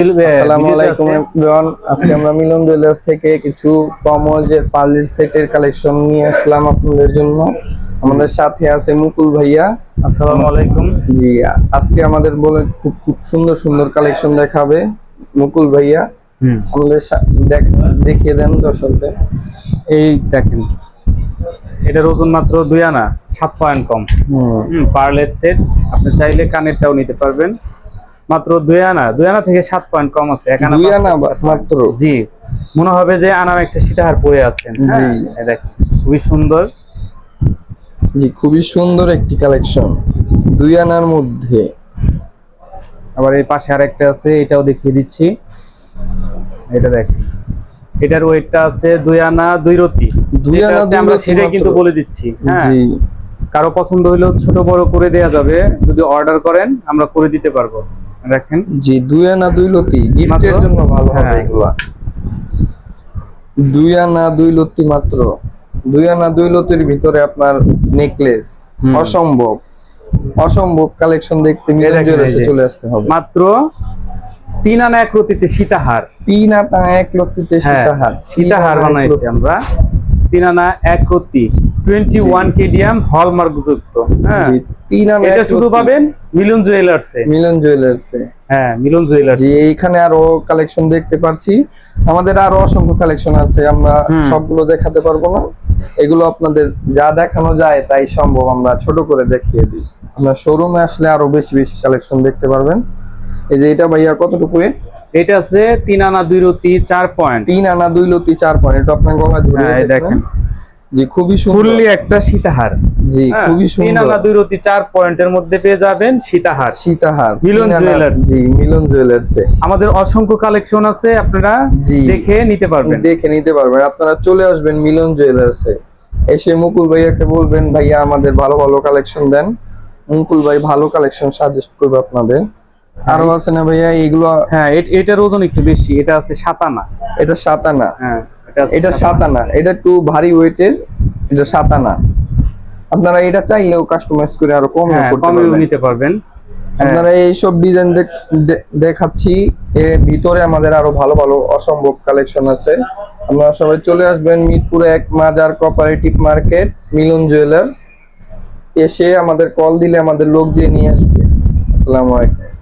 আসসালামু আলাইকুম এভরিওয়ান আজকে আমরা মিলন জুয়েলার্স থেকে কিছু কমজের পার্লের সেটের কালেকশন নিয়ে আসলাম আপনাদের জন্য। আমাদের সাথে আছে মুকুল ভাইয়া। আসসালামু আলাইকুম। জি আজকে আমাদের বলে খুব খুব সুন্দর সুন্দর কালেকশন দেখাবে মুকুল ভাইয়া। আমাদের দেখিয়ে দেন দর্শকদের। এই দেখেন এটার ওজন মাত্র দুই আনা সাত পয়েন্ট কম পার্লের সেট আপনি চাইলে কানেরটাও নিতে পারবেন। মাত্র দুই আনা দুই আনা থেকে সাত পয়েন্ট কম আছে এক আনা দুই। মাত্র? জি মনে হবে যে আনার একটা সীতাহার পরে আছেন জি। হ্যাঁ, দেখেন খুবই সুন্দর। জি খুবই সুন্দর একটি কালেকশন দুই আনার মধ্যে। আবার এই পাশে আরেকটা আছে এটাও দেখিয়ে দিচ্ছি। এটা দেখ এটার ওয়েটটা আছে দুই আনা দুই রতি। দুই আনা আমরা সেটাই কিন্তু বলে দিচ্ছি হ্যাঁ। জি। কারও পছন্দ হইলেও ছোট বড় করে দেয়া যাবে যদি অর্ডার করেন আমরা করে দিতে পারব। রাখেন। জি দুই আনা দুই লতি। গিফটের জন্য ভালো হবে হ্যাঁ। এগুলো। দুই আনা দুই লতি মাত্র। দুই আনা দুই লতির ভিতরে আপনার নেকলেস অসম্ভব। অসম্ভব কালেকশন দেখতে মিলে চলে আসতে হবে। মাত্র তিন আনা এক লতিতে সীতাহার। তিন আনা এক লতিতে হ্যাঁ, সীতাহার। সীতাহার বানাইছি আমরা। তিন আনা এক লতি। 21 হলমার্ক যুক্ত হ্যাঁ? এটা শুধু পাবেন মিলন জুয়েলার্সে মিলন জুয়েলার্সে হ্যাঁ মিলন জুয়েলার্স এইখানে আরও কালেকশন দেখতে পারছি। আমাদের আরও অসংখ্য কালেকশন আছে আমরা সবগুলো দেখাতে পারব না। এগুলো আপনাদের যা দেখানো যায় তাই সম্ভব আমরা ছোট করে দেখিয়ে দিই। আপনার শোরুমে আসলে আরও বেশি বেশি কালেকশন দেখতে পারবেন। এই যে এটা ভাইয়া কতটুকু এটা আছে তিন আনা দুই লতি চার পয়েন্ট তিন আনা দুই লতি চার পয়েন্ট এটা আপনার গঙ্গা হ্যাঁ, দেখেন। জি খুবই ফুললি একটা সীতাহার। জি হ্যাঁ, খুবই তিন সুন্দর। আনা দুই রতি চার পয়েন্টের মধ্যে পেয়ে যাবেন সীতাহার। সীতাহার মিলন জুয়েলার্স। জি মিলন জুয়েলার্সে আমাদের অসংখ্য কালেকশন আছে আপনারা দেখে নিতে পারবেন। দেখে নিতে পারবেন। আপনারা চলে আসবেন মিলন জুয়েলার্স এসে মুকুল ভাইয়াকে বলবেন ভাইয়া আমাদের ভালো ভালো কালেকশন দেন। মুকুল ভাই ভালো কালেকশন সাজেস্ট করবে আপনাদের। আরও আছে না ভাইয়া? এগুলো হ্যাঁ এটার ওজন একটু বেশি এটা আছে সাতানা এটা সাতানা হ্যাঁ। এটা এটা সাতানা এটা একটু ভারী ওয়েটের এটা সাতানা আপনারা এটা চাইলেও কাস্টমাইজ করে আরও কম হ্যাঁ নিতে পারবেন। হ্যাঁ, আপনারা এইসব ডিজাইন দেখাচ্ছি এর ভিতরে আমাদের আরও ভালো ভালো অসম্ভব কালেকশন আছে। আপনারা সবাই চলে আসবেন মিরপুরে এক মাজার কোঅপারেটিভ মার্কেট মিলন জুয়েলার্স এসে আমাদের কল দিলে আমাদের লোক যে নিয়ে আসবে। আসসালামু আলাইকুম।